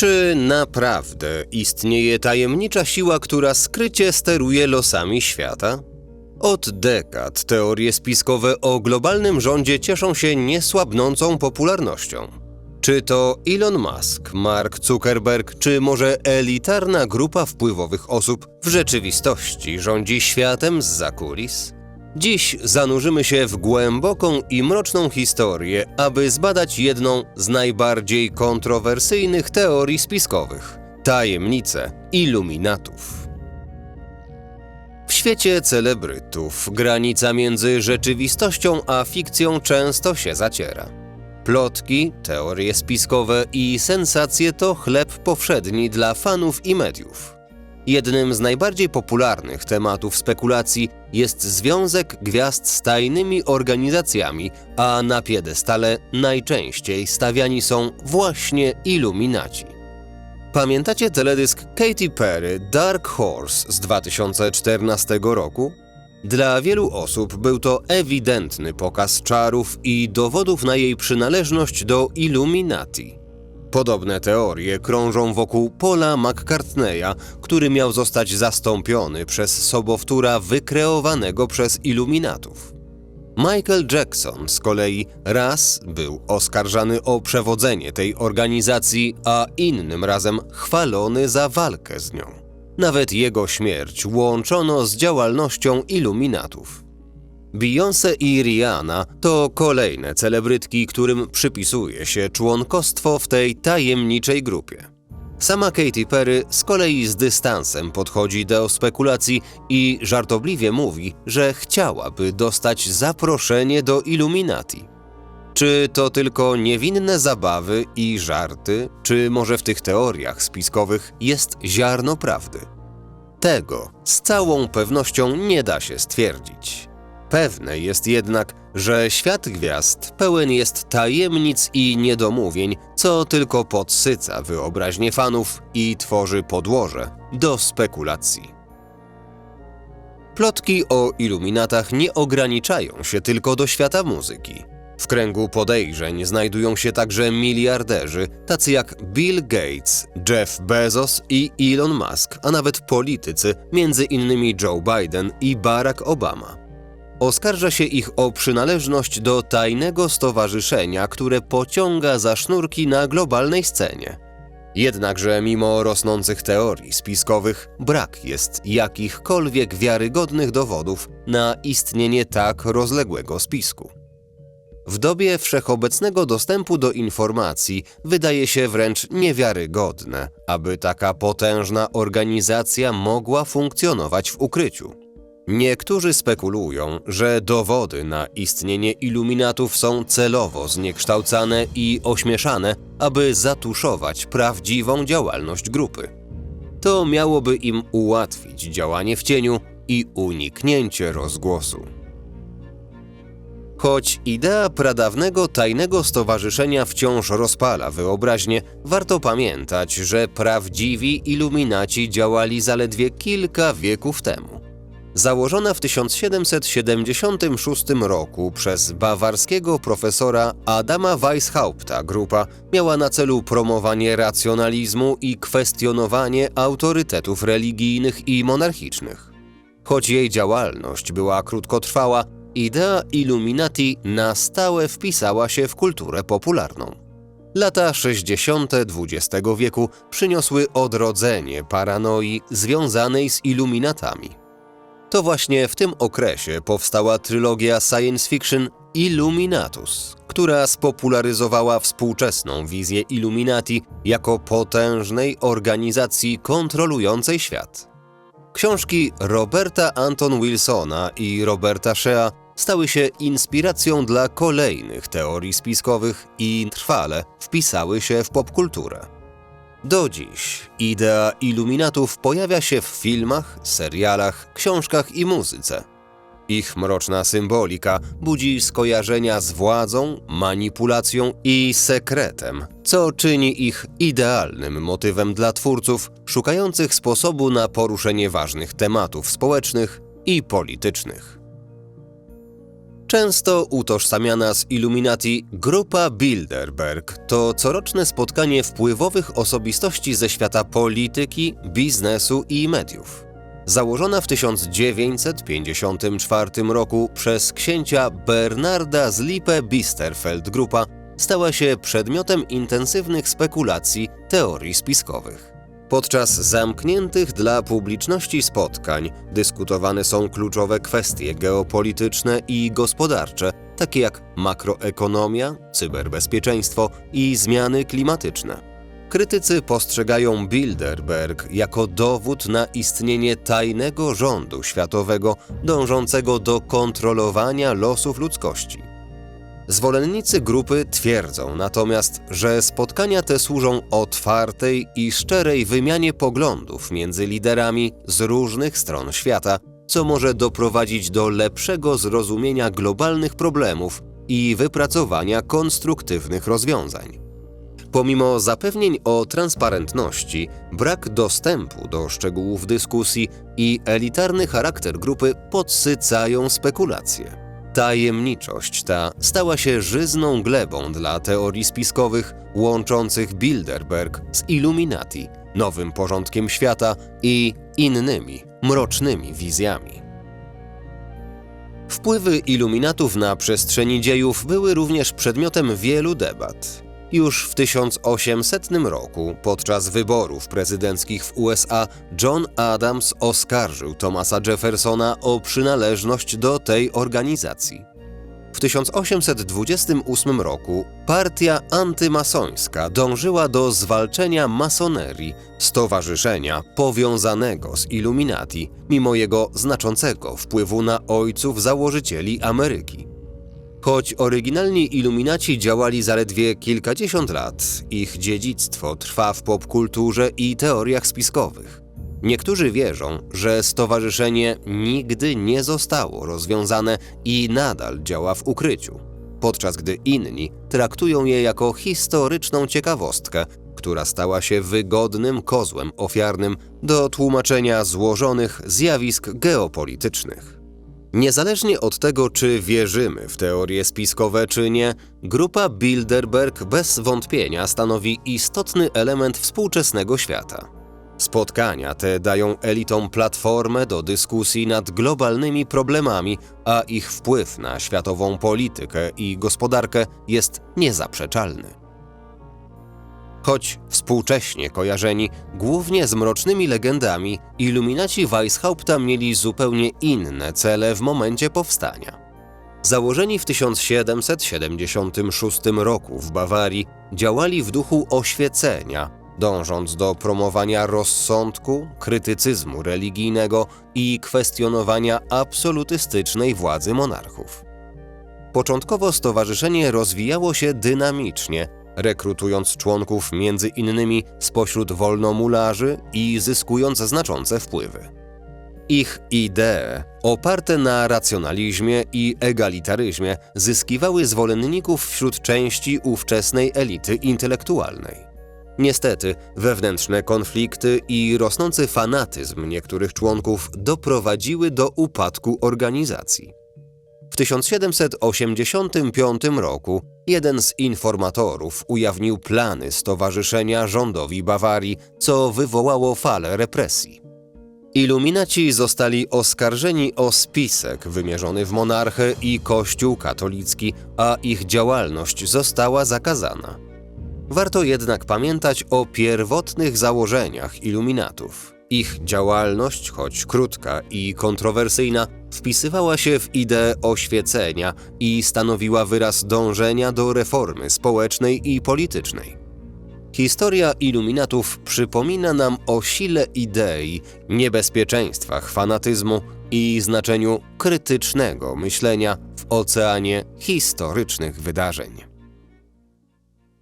Czy naprawdę istnieje tajemnicza siła, która skrycie steruje losami świata? Od dekad teorie spiskowe o globalnym rządzie cieszą się niesłabnącą popularnością. Czy to Elon Musk, Mark Zuckerberg, czy może elitarna grupa wpływowych osób w rzeczywistości rządzi światem z zakulis? Dziś zanurzymy się w głęboką i mroczną historię, aby zbadać jedną z najbardziej kontrowersyjnych teorii spiskowych tajemnicę iluminatów. W świecie celebrytów granica między rzeczywistością a fikcją często się zaciera. Plotki, teorie spiskowe i sensacje to chleb powszedni dla fanów i mediów. Jednym z najbardziej popularnych tematów spekulacji jest związek gwiazd z tajnymi organizacjami, a na piedestale najczęściej stawiani są właśnie iluminaci. Pamiętacie teledysk Katy Perry Dark Horse z 2014 roku? Dla wielu osób był to ewidentny pokaz czarów i dowodów na jej przynależność do Illuminati. Podobne teorie krążą wokół Paula McCartneya, który miał zostać zastąpiony przez sobowtóra wykreowanego przez iluminatów. Michael Jackson z kolei raz był oskarżany o przewodzenie tej organizacji, a innym razem chwalony za walkę z nią. Nawet jego śmierć łączono z działalnością iluminatów. Beyoncé i Rihanna to kolejne celebrytki, którym przypisuje się członkostwo w tej tajemniczej grupie. Sama Katy Perry z kolei z dystansem podchodzi do spekulacji i żartobliwie mówi, że chciałaby dostać zaproszenie do Illuminati. Czy to tylko niewinne zabawy i żarty, czy może w tych teoriach spiskowych jest ziarno prawdy? Tego z całą pewnością nie da się stwierdzić. Pewne jest jednak, że świat gwiazd pełen jest tajemnic i niedomówień, co tylko podsyca wyobraźnię fanów i tworzy podłoże do spekulacji. Plotki o iluminatach nie ograniczają się tylko do świata muzyki. W kręgu podejrzeń znajdują się także miliarderzy, tacy jak Bill Gates, Jeff Bezos i Elon Musk, a nawet politycy, między innymi Joe Biden i Barack Obama. Oskarża się ich o przynależność do tajnego stowarzyszenia, które pociąga za sznurki na globalnej scenie. Jednakże mimo rosnących teorii spiskowych, brak jest jakichkolwiek wiarygodnych dowodów na istnienie tak rozległego spisku. W dobie wszechobecnego dostępu do informacji wydaje się wręcz niewiarygodne, aby taka potężna organizacja mogła funkcjonować w ukryciu. Niektórzy spekulują, że dowody na istnienie iluminatów są celowo zniekształcane i ośmieszane, aby zatuszować prawdziwą działalność grupy. To miałoby im ułatwić działanie w cieniu i uniknięcie rozgłosu. Choć idea pradawnego tajnego stowarzyszenia wciąż rozpala wyobraźnię, warto pamiętać, że prawdziwi iluminaci działali zaledwie kilka wieków temu. Założona w 1776 roku przez bawarskiego profesora Adama Weishaupta grupa miała na celu promowanie racjonalizmu i kwestionowanie autorytetów religijnych i monarchicznych. Choć jej działalność była krótkotrwała, idea Illuminati na stałe wpisała się w kulturę popularną. Lata 60. XX wieku przyniosły odrodzenie paranoi związanej z iluminatami. To właśnie w tym okresie powstała trylogia science fiction Illuminatus, która spopularyzowała współczesną wizję Illuminati jako potężnej organizacji kontrolującej świat. Książki Roberta Anton Wilsona i Roberta Shea stały się inspiracją dla kolejnych teorii spiskowych i trwale wpisały się w popkulturę. Do dziś idea iluminatów pojawia się w filmach, serialach, książkach i muzyce. Ich mroczna symbolika budzi skojarzenia z władzą, manipulacją i sekretem, co czyni ich idealnym motywem dla twórców szukających sposobu na poruszenie ważnych tematów społecznych i politycznych. Często utożsamiana z Illuminati Grupa Bilderberg to coroczne spotkanie wpływowych osobistości ze świata polityki, biznesu i mediów. Założona w 1954 roku przez księcia Bernarda z Bisterfeld grupa stała się przedmiotem intensywnych spekulacji teorii spiskowych. Podczas zamkniętych dla publiczności spotkań dyskutowane są kluczowe kwestie geopolityczne i gospodarcze, takie jak makroekonomia, cyberbezpieczeństwo i zmiany klimatyczne. Krytycy postrzegają Bilderberg jako dowód na istnienie tajnego rządu światowego dążącego do kontrolowania losów ludzkości. Zwolennicy grupy twierdzą natomiast, że spotkania te służą otwartej i szczerej wymianie poglądów między liderami z różnych stron świata, co może doprowadzić do lepszego zrozumienia globalnych problemów i wypracowania konstruktywnych rozwiązań. Pomimo zapewnień o transparentności, brak dostępu do szczegółów dyskusji i elitarny charakter grupy podsycają spekulacje. Tajemniczość ta stała się żyzną glebą dla teorii spiskowych łączących Bilderberg z Illuminati, nowym porządkiem świata i innymi mrocznymi wizjami. Wpływy iluminatów na przestrzeni dziejów były również przedmiotem wielu debat. Już w 1800 roku, podczas wyborów prezydenckich w USA, John Adams oskarżył Thomasa Jeffersona o przynależność do tej organizacji. W 1828 roku partia antymasońska dążyła do zwalczenia masonerii, stowarzyszenia powiązanego z Illuminati, mimo jego znaczącego wpływu na ojców założycieli Ameryki. Choć oryginalni iluminaci działali zaledwie kilkadziesiąt lat, ich dziedzictwo trwa w popkulturze i teoriach spiskowych. Niektórzy wierzą, że stowarzyszenie nigdy nie zostało rozwiązane i nadal działa w ukryciu, podczas gdy inni traktują je jako historyczną ciekawostkę, która stała się wygodnym kozłem ofiarnym do tłumaczenia złożonych zjawisk geopolitycznych. Niezależnie od tego, czy wierzymy w teorie spiskowe, czy nie, grupa Bilderberg bez wątpienia stanowi istotny element współczesnego świata. Spotkania te dają elitom platformę do dyskusji nad globalnymi problemami, a ich wpływ na światową politykę i gospodarkę jest niezaprzeczalny. Choć współcześnie kojarzeni głównie z mrocznymi legendami, iluminaci Weishaupta mieli zupełnie inne cele w momencie powstania. Założeni w 1776 roku w Bawarii, działali w duchu oświecenia, dążąc do promowania rozsądku, krytycyzmu religijnego i kwestionowania absolutystycznej władzy monarchów. Początkowo stowarzyszenie rozwijało się dynamicznie, rekrutując członków między innymi spośród wolnomularzy i zyskując znaczące wpływy. Ich idee, oparte na racjonalizmie i egalitaryzmie, zyskiwały zwolenników wśród części ówczesnej elity intelektualnej. Niestety, wewnętrzne konflikty i rosnący fanatyzm niektórych członków doprowadziły do upadku organizacji. W 1785 roku jeden z informatorów ujawnił plany stowarzyszenia rządowi Bawarii, co wywołało falę represji. Iluminaci zostali oskarżeni o spisek wymierzony w monarchę i Kościół katolicki, a ich działalność została zakazana. Warto jednak pamiętać o pierwotnych założeniach iluminatów. Ich działalność, choć krótka i kontrowersyjna, wpisywała się w ideę oświecenia i stanowiła wyraz dążenia do reformy społecznej i politycznej. Historia iluminatów przypomina nam o sile idei, niebezpieczeństwach fanatyzmu i znaczeniu krytycznego myślenia w oceanie historycznych wydarzeń.